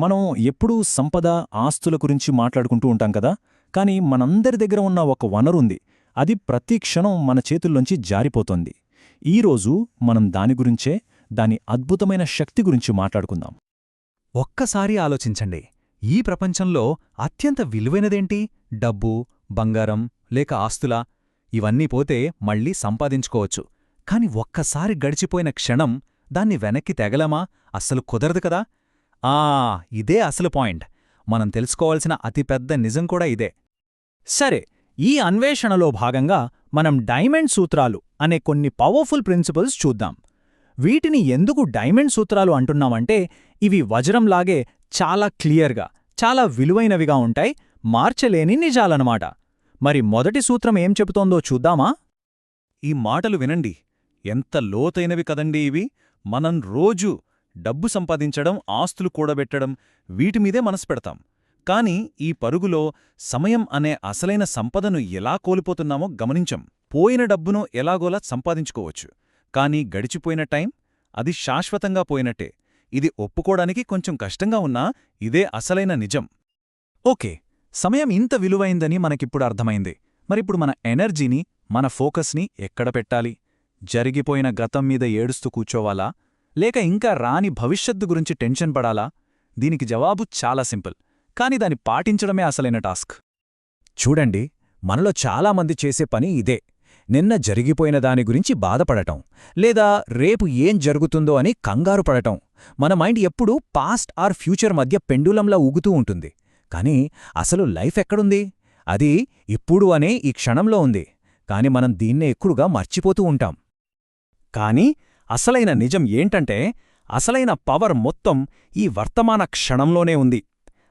మనం ఎప్పుడూ సంపద ఆస్తుల గురించి మాట్లాడుకుంటూ ఉంటాం కదా? కానీ మనందరి దగ్గర ఉన్న ఒక వనరుంది అది ప్రతి క్షణం మన చేతుల్లోంచి జారిపోతోంది. ఈరోజు మనం దాని గురించే దాని అద్భుతమైన శక్తి గురించి మాట్లాడుకుందాం. ఒక్కసారి ఆలోచించండి. ఈ ప్రపంచంలో అత్యంత విలువైనదేంటి? డబ్బు బంగారం లేక ఆస్తులా? ఇవన్నీ పోతే మళ్ళీ సంపాదించుకోవచ్చు. కాని ఒక్కసారి గడిచిపోయిన క్షణం దాన్ని వెనక్కి తెగలమా? అస్సలు కుదరదు కదా? ఆ ఇదే అసలు పాయింట్. మనం తెలుసుకోవాల్సిన అతిపెద్ద నిజం కూడా ఇదే. సరే ఈ అన్వేషణలో భాగంగా మనం డైమండ్ సూత్రాలు అనే కొన్ని పవర్ఫుల్ ప్రిన్సిపల్స్ చూద్దాం. వీటిని ఎందుకు డైమండ్ సూత్రాలు అంటున్నామంటే ఇవి వజ్రంలాగే చాలా క్లియర్గా చాలా విలువైనవిగా ఉంటాయి మార్చలేని నిజాలన్నమాట. మరి మొదటి సూత్రం ఏం చెబుతోందో చూద్దామా? ఈ మాటలు వినండి. ఎంత లోతైనవి కదండి ఇవి! మనం రోజూ డబ్బు సంపాదించడం ఆస్తులు కూడబెట్టడం వీటిమీదే మనసు పెడతాం కాని ఈ పరుగులో సమయం అనే అసలైన సంపదను ఎలా కోల్పోతున్నామో గమనించం. పోయిన డబ్బును ఎలాగోలా సంపాదించుకోవచ్చు. కానీ గడిచిపోయిన టైం అది శాశ్వతంగా పోయినట్టే. ఇది ఒప్పుకోడానికి కొంచెం కష్టంగా ఉన్నా ఇదే అసలైన నిజం. ఓకే సమయం ఇంత విలువైందని మనకిప్పుడు అర్థమైంది. మరిప్పుడు మన ఎనర్జీని మన ఫోకస్ని ఎక్కడ పెట్టాలి? జరిగిపోయిన గతం మీద ఏడుస్తూ కూర్చోవాలా? లేక ఇంకా రాని భవిష్యత్తు గురించి టెన్షన్ పడాలా? దీనికి జవాబు చాలా సింపుల్. కాని దాన్ని పాటించడమే అసలైన టాస్క్. చూడండి మనలో చాలామంది చేసే పని ఇదే. నిన్న జరిగిపోయిన దాని గురించి బాధపడటం లేదా రేపు ఏం జరుగుతుందో అని కంగారు పడటం మన మైండ్ ఎప్పుడూ పాస్ట్ ఆర్ ఫ్యూచర్ మధ్య పెండులంలా ఊగుతూ ఉంటుంది. కానీ అసలు లైఫ్ ఎక్కడుంది? అది ఇప్పుడు అనే ఈ క్షణంలో ఉంది. కాని మనం దీన్నే ఎక్కువగా మర్చిపోతూ ఉంటాం. కాని అసలైన నిజం ఏంటంటే అసలైన పవర్ మొత్తం ఈ వర్తమాన క్షణంలోనే ఉంది.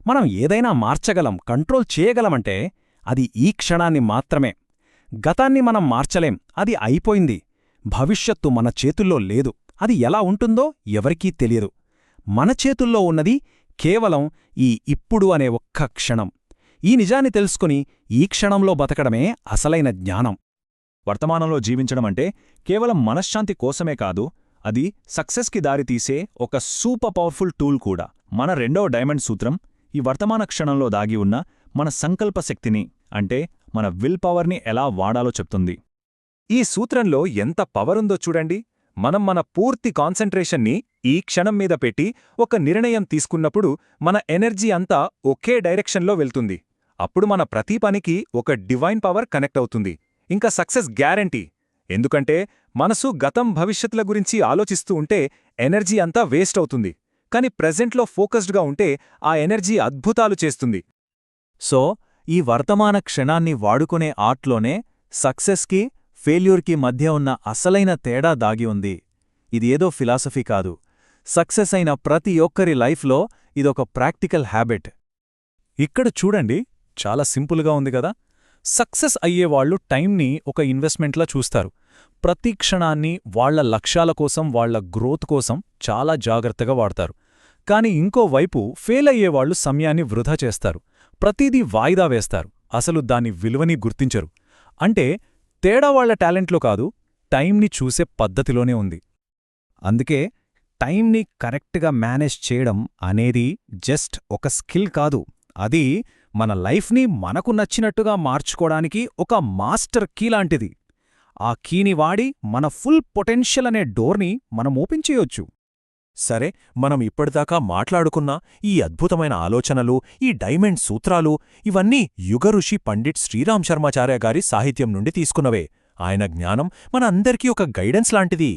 మనం ఏదైనా మార్చగలం కంట్రోల్ చేయగలమంటే అది ఈ క్షణాన్ని మాత్రమే. గతాన్ని మనం మార్చలేం అది అయిపోయింది. భవిష్యత్తు మన చేతుల్లో లేదు. అది ఎలా ఉంటుందో ఎవరికీ తెలియదు. మన చేతుల్లో ఉన్నది కేవలం ఈ ఇప్పుడు అనే ఒక్క క్షణం. ఈ నిజాన్ని తెలుసుకుని ఈ క్షణంలో బతకడమే అసలైన జ్ఞానం. వర్తమానంలో జీవించడమంటే కేవలం మనశ్శాంతి కోసమే కాదు అది సక్సెస్కి దారితీసే ఒక సూపర్ పవర్ఫుల్ టూల్ కూడా. మన రెండవ డైమండ్ సూత్రం ఈ వర్తమాన క్షణంలో దాగి ఉన్న మన సంకల్ప శక్తిని అంటే మన విల్ పవర్ని ఎలా వాడాలో చెప్తుంది. ఈ సూత్రంలో ఎంత పవరుందో చూడండి. మనం మన పూర్తి కాన్సంట్రేషన్ని ఈ క్షణం మీద పెట్టి ఒక నిర్ణయం తీసుకున్నప్పుడు మన ఎనర్జీ అంతా ఒకే డైరెక్షన్లో వెళ్తుంది. అప్పుడు మన ప్రతి పనికి ఒక డివైన్ పవర్ కనెక్ట్ అవుతుంది. ఇంకా సక్సెస్ గ్యారంటీ. ఎందుకంటే మనసు గతం భవిష్యత్తుల గురించి ఆలోచిస్తూ ఉంటే ఎనర్జీ అంతా వేస్ట్ అవుతుంది. కాని ప్రెజెంట్లో ఫోకస్డ్గా ఉంటే ఆ ఎనర్జీ అద్భుతాలు చేస్తుంది. సో ఈ వర్తమాన క్షణాన్ని వాడుకునే ఆర్ట్లోనే సక్సెస్కి ఫెయిల్యూర్కి మధ్య ఉన్న అసలైన తేడా దాగి ఉంది. ఇది ఏదో ఫిలాసఫీ కాదు. సక్సెస్ అయిన ప్రతి ఒక్కరి లైఫ్లో ఇదొక ప్రాక్టికల్ హ్యాబిట్. ఇక్కడ చూడండి చాలా సింపుల్గా ఉంది కదా? సక్సెస్ అయ్యేవాళ్ళు టైంని ఒక ఇన్వెస్ట్మెంట్లా చూస్తారు. ప్రతి క్షణాన్ని వాళ్ళ లక్ష్యాల కోసం వాళ్ళ గ్రోత్ కోసం చాలా జాగ్రత్తగా వాడతారు. కాని ఇంకోవైపు ఫెయిల్ అయ్యేవాళ్ళు సమయాన్ని వృధా చేస్తారు. ప్రతిదీ వాయిదా వేస్తారు. అసలు దాని విలువని గుర్తించరు. అంటే తేడా వాళ్ళ టాలెంట్లో కాదు టైంని చూసే పద్ధతిలోనే ఉంది. అందుకే టైంని కరెక్ట్గా మేనేజ్ చేయడం అనేది జస్ట్ ఒక స్కిల్ కాదు. అది మన లైఫ్ని మనకు నచ్చినట్టుగా మార్చుకోవడానికి ఒక మాస్టర్ కీ లాంటిది. ఆ కీని వాడి మన ఫుల్ పొటెన్షియల్ అనే డోర్ని మనం ఓపెన్ చేయొచ్చు. సరే మనం ఇప్పటిదాకా మాట్లాడుకున్న ఈ అద్భుతమైన ఆలోచనలు ఈ డైమండ్ సూత్రాలు ఇవన్నీ యుగఋషి పండిట్ శ్రీరామ్ శర్మాచార్య గారి సాహిత్యం నుండి తీసుకున్నవే. ఆయన జ్ఞానం మన అందరికీ ఒక గైడెన్స్ లాంటిది.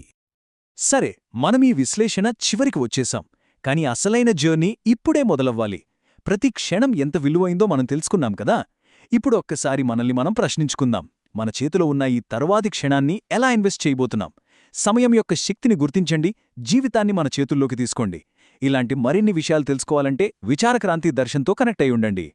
సరే మనం ఈ విశ్లేషణ చివరికి వచ్చేశాం కాని అసలైన జర్నీ ఇప్పుడే మొదలవ్వాలి. ప్రతి క్షణం ఎంత విలువైందో మనం తెలుసుకున్నాం కదా? ఇప్పుడు ఒక్కసారి మనల్ని మనం ప్రశ్నించుకుందాం. మన చేతిలో ఉన్న ఈ తరువాతి క్షణాన్ని ఎలా ఇన్వెస్ట్ చేయబోతున్నాం? సమయం యొక్క శక్తిని గుర్తించండి జీవితాన్ని మన చేతుల్లోకి తీసుకోండి. ఇలాంటి మరిన్ని విషయాలు తెలుసుకోవాలంటే విచారక్రాంతి దర్శన్తో కనెక్ట్ అయి ఉండండి